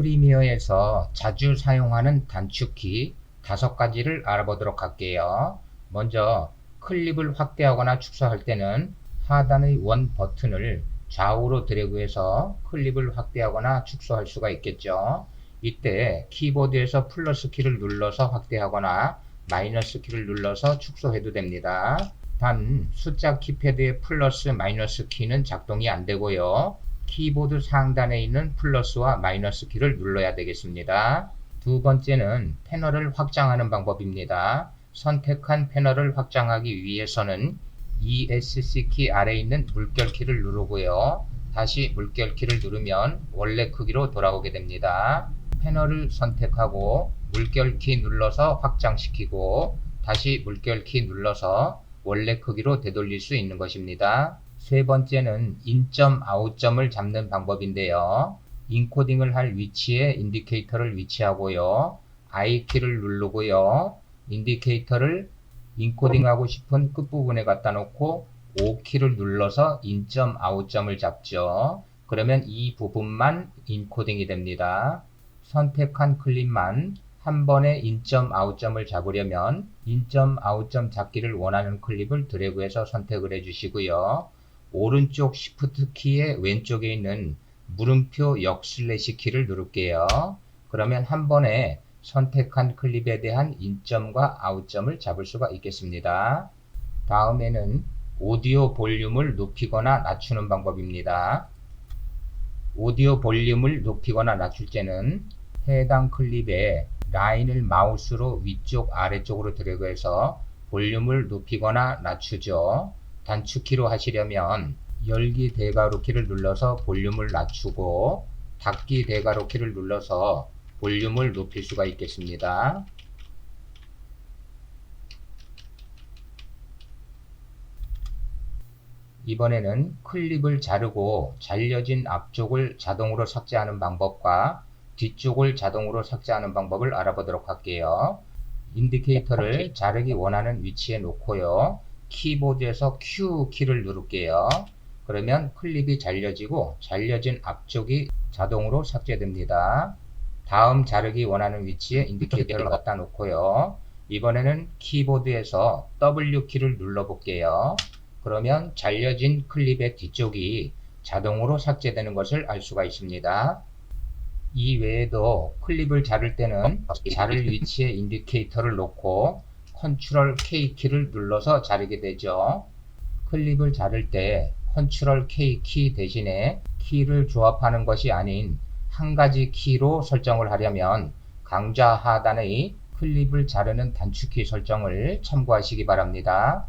프리미어에서 자주 사용하는 단축키 다섯 가지를 알아보도록 할게요. 먼저 클립을 확대하거나 축소할 때는 하단의 원 버튼을 좌우로 드래그해서 클립을 확대하거나 축소할 수가 있겠죠. 이때 키보드에서 플러스 키를 눌러서 확대하거나 마이너스 키를 눌러서 축소해도 됩니다. 단 숫자 키패드의 플러스 마이너스 키는 작동이 안 되고요. 키보드 상단에 있는 플러스와 마이너스 키를 눌러야 되겠습니다. 두 번째는 패널을 확장하는 방법입니다. 선택한 패널을 확장하기 위해서는 ESC 키 아래에 있는 물결 키를 누르고요. 다시 물결 키를 누르면 원래 크기로 돌아오게 됩니다. 패널을 선택하고 물결 키 눌러서 확장시키고 다시 물결 키 눌러서 원래 크기로 되돌릴 수 있는 것입니다. 세 번째는 인점, 아웃점을 잡는 방법인데요. 인코딩을 할 위치에 인디케이터를 위치하고요. I 키를 누르고요. 인디케이터를 인코딩하고 싶은 끝부분에 갖다 놓고 O 키를 눌러서 인점, 아웃점을 잡죠. 그러면 이 부분만 인코딩이 됩니다. 선택한 클립만 한 번에 인점, 아웃점을 잡으려면 인점, 아웃점 잡기를 원하는 클립을 드래그해서 선택을 해주시고요. 오른쪽 Shift 키의 왼쪽에 있는 물음표 역 슬래시 키를 누를게요. 그러면 한 번에 선택한 클립에 대한 인점과 아웃점을 잡을 수가 있겠습니다. 다음에는 오디오 볼륨을 높이거나 낮추는 방법입니다. 오디오 볼륨을 높이거나 낮출 때는 해당 클립에 라인을 마우스로 위쪽 아래쪽으로 드래그해서 볼륨을 높이거나 낮추죠. 단축키로 하시려면 열기 대괄호 키를 눌러서 볼륨을 낮추고 닫기 대괄호 키를 눌러서 볼륨을 높일 수가 있겠습니다. 이번에는 클립을 자르고 잘려진 앞쪽을 자동으로 삭제하는 방법과 뒤쪽을 자동으로 삭제하는 방법을 알아보도록 할게요. 인디케이터를 자르기 원하는 위치에 놓고요. 키보드에서 Q 키를 누를게요. 그러면 클립이 잘려지고 잘려진 앞쪽이 자동으로 삭제됩니다. 다음 자르기 원하는 위치에 인디케이터를 갖다 놓고요. 이번에는 키보드에서 W 키를 눌러 볼게요. 그러면 잘려진 클립의 뒤쪽이 자동으로 삭제되는 것을 알 수가 있습니다. 이 외에도 클립을 자를 때는 자를 위치에 인디케이터를 놓고 컨트롤 K 키를 눌러서 자르게 되죠. 클립을 자를 때 컨트롤 K 키 대신에 키를 조합하는 것이 아닌 한 가지 키로 설정을 하려면 강좌 하단의 클립을 자르는 단축키 설정을 참고하시기 바랍니다.